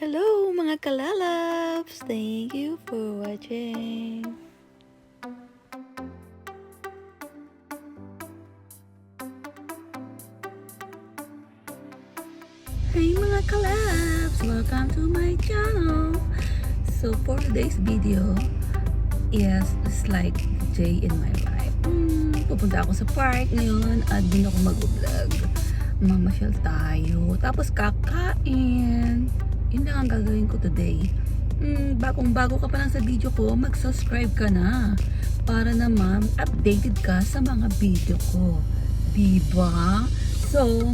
Hello mga kalalabs! Thank you for watching! Hey mga kalabs! Welcome to my channel! So for today's video, yes, it's like day in my life. Hmm, pupunta ako sa park ngayon at din ako mag-vlog. Mamasyal tayo. Tapos kakain. Yun lang ang gagawin ko today. Hmm, bagong bago ka pa lang sa video ko, mag-subscribe ka na. Para naman updated ka sa mga video ko. Diba? So,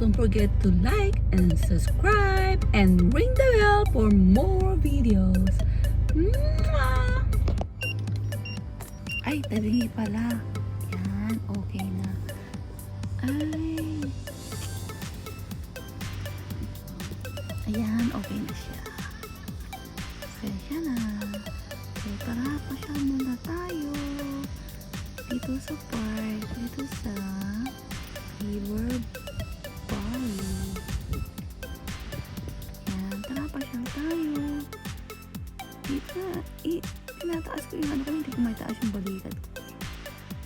don't forget to like and subscribe and ring the bell for more videos. Mwah! Ay, talingi pala. Ayan, okay na siya. Pasensya na. So, tara, pasyal muna tayo. Dito sa park. Dito sa River Valley. Yan, tara, pasyal tayo. Dito, i, tinataas ko yung ano ko, hindi ko may taas yung balikat.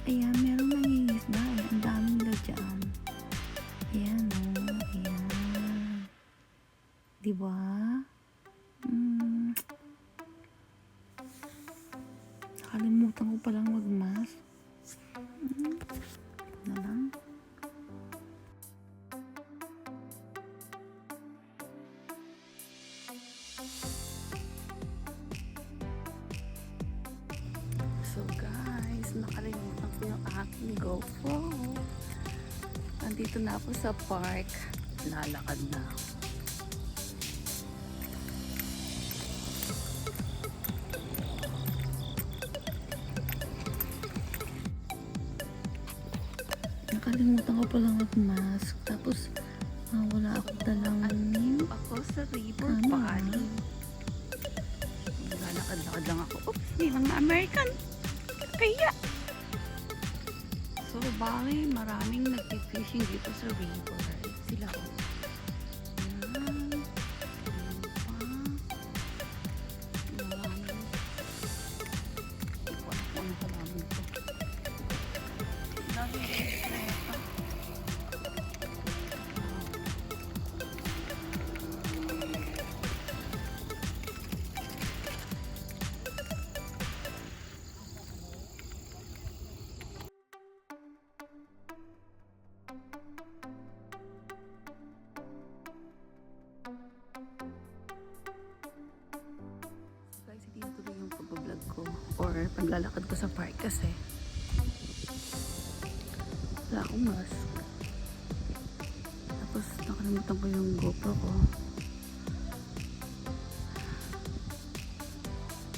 Ayan, meron nangingisda. Ang dami nila dyan. Ayan. Oh, ayan. Diba? Hmm. Nakalimutan ko palang magmas. Hmm. Na lang. So guys, nakalimutan ko yung aking GoPro. Nandito na ako sa park. Lalakad na ako. Nakalimutan ko palang mag-mask. Tapos, ah, wala ako dalang Ako sa River Ano? Valley. Lalakad-lakad lang ako. Oops, may mga American. Kaya. So, bali, maraming nagpi-fishing dito sa river. Sila oh. Paglalakad ko sa park kasi wala akong mask. Tapos nakalimutan ko yung GoPro ko.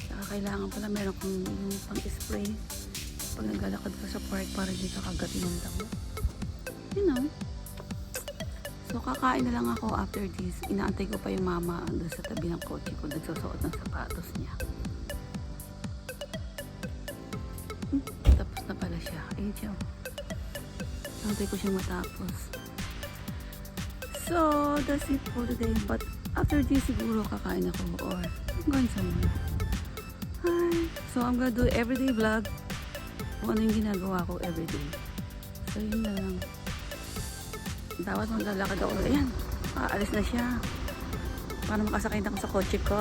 Saka kailangan pala meron kong yung pang-spray pag naglalakad ka sa park para hindi ka kagatin ng damo. You know. So kakain na lang ako after this. Inaantay ko pa yung mama doon sa tabi ng kotse ko. Nagsusuot ng sapatos niya. Pala siya. Siya. Ko siyang matapos. So, that's it for today. But after this, siguro kakain ako or going somewhere. Hi! So, I'm gonna do everyday vlog. Kung ano yung ginagawa ko everyday. So, yun na lang. Dapat maglalakad ako. Ayan, aalis na siya. Para makasakay na ako sa kotse ko.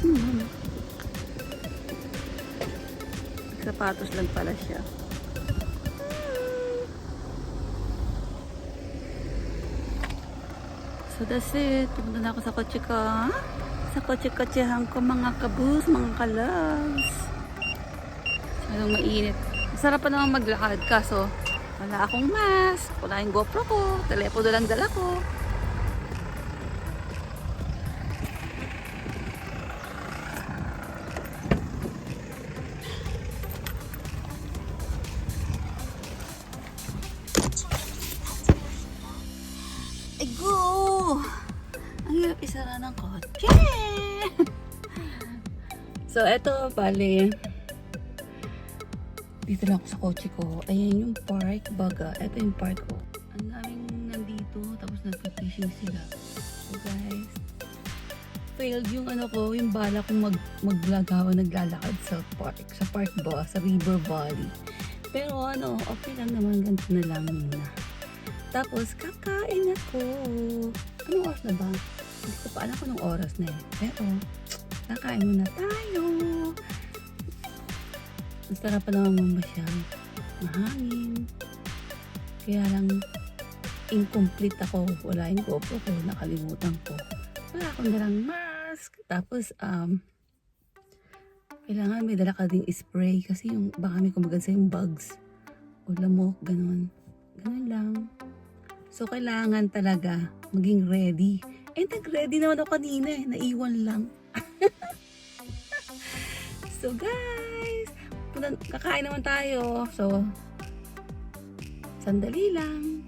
Hmm. Sapatos lang pala siya. So that's it. Pumunta na ako sa kotse ko. Sa kotse-kotsehan ko mga kabus, mga kalabs. Masyadong mainit. Masarap pa naman maglakad kaso wala akong mask, wala yung GoPro ko, telepono lang dala ko. Hirap isara ng kotse! so, eto, bali, dito lang ako sa kotse ko. Ayan yung park, baga. Ito yung park ko. Ang daming nandito. dito. Tapos nagpa-fishing sila. So guys, failed yung ano ko, yung bala kong mag maglagawa, naglalakad sa park. Sa park ba? Sa River Valley. Pero ano, okay lang naman. Ganito na lang muna. Tapos, kakain ako. Anong oras na ba? Hindi ko pa alam kung anong oras na eh. Pero, kakain muna tayo. Ang sarap pa naman mamasyal. Mahangin. Kaya lang, incomplete ako. Wala yung GoPro ko. Nakalimutan ko. Wala akong dalang mask. Tapos, um, kailangan may dala ka ding spray kasi yung baka may kumagal sa yung bugs o lamok, ganun. Ganun lang. So, kailangan talaga maging ready. Eh, nag-ready naman ako kanina eh. Naiwan lang. so, guys, kakain naman tayo. So, sandali lang.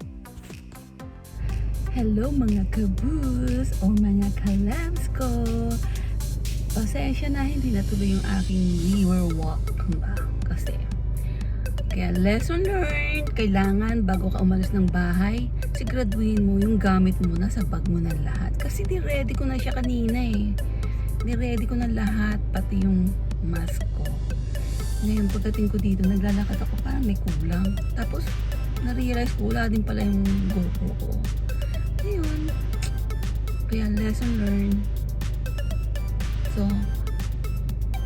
Hello mga kabus o mga kalabs ko. Pasensya na hindi natuloy yung aking river walk ba? Kaya lesson learned, kailangan bago ka umalis ng bahay, siguraduhin mo yung gamit mo na sa bag mo na lahat. Kasi di ready ko na siya kanina eh. Di ready ko na lahat, pati yung mask ko. Ngayon pagdating ko dito, naglalakad ako parang may kulang. Tapos, na-realize ko wala din pala yung GoPro ko. Ayun. Kaya lesson learned. So,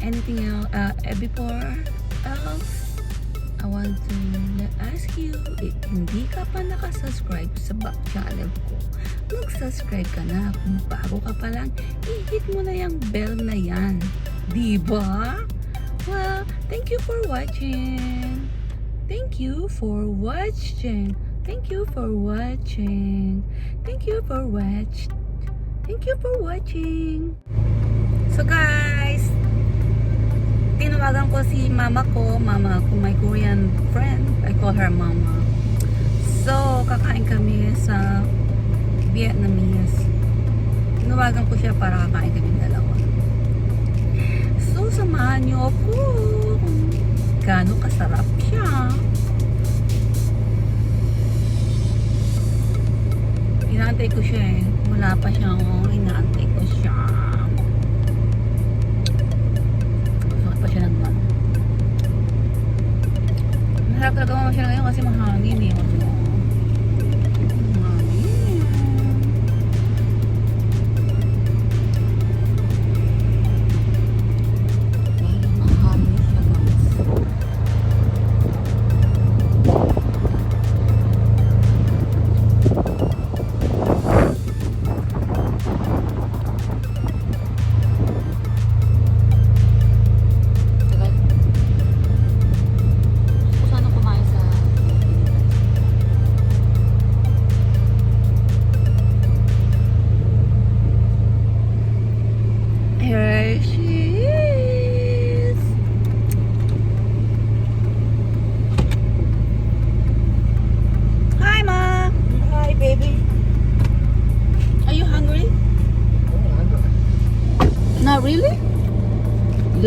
anything else, uh, before else, I want to ask you, if hindi ka pa nakasubscribe sa back channel ko, mag-subscribe ka na. Kung bago ka pa lang, i-hit mo na yung bell na yan. Diba? Well, thank you for watching. Thank you for watching. Thank you for watching. Thank you for watch. Thank you for watching. So guys, tinawagan ko si mama ko, mama ko, my Korean friend. I call her mama. So, kakain kami sa Vietnamese. Tinawagan ko siya para kakain kami dalawa. So, samahan niyo ako kung kasarap siya. Inaantay ko siya eh. Wala pa siya. Oh. Inaantay ko siya. Masarap talaga mamasyal ngayon kasi mahangin eh.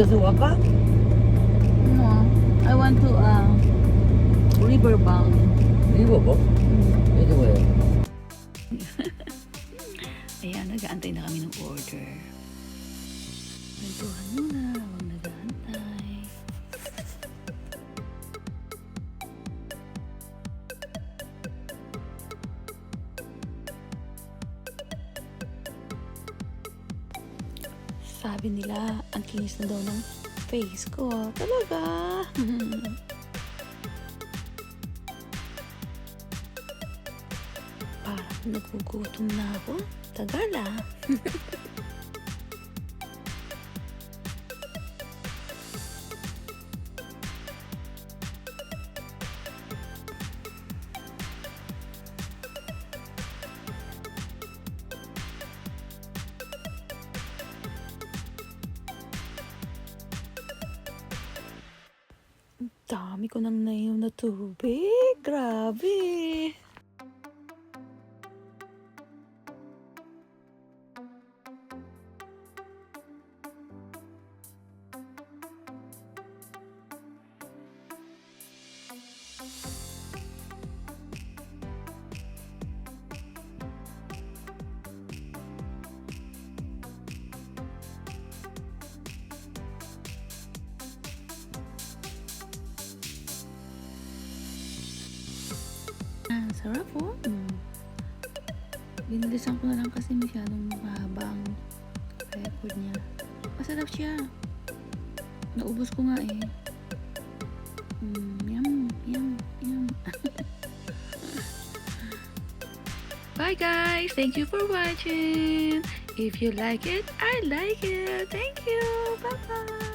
Pa? No. I want to uh riverbound. Mo po? Ito mo yun. Ayan, nag-aantay na kami ng order. Nagtuhan muna, huwag nag-aantay. Sabi nila, ang kinis na daw ng face ko. Talaga? Parang nagugutom na ako. Tagal Dami ko nang nainom na tubig. Grabe. Sarap oh. Mm. Binilisan ko na lang kasi masyadong mahaba ang record niya. Masarap siya. Naubos ko nga eh. Mm, yum, yum, yum. Bye guys! Thank you for watching! If you like it, I like it! Thank you! Bye-bye!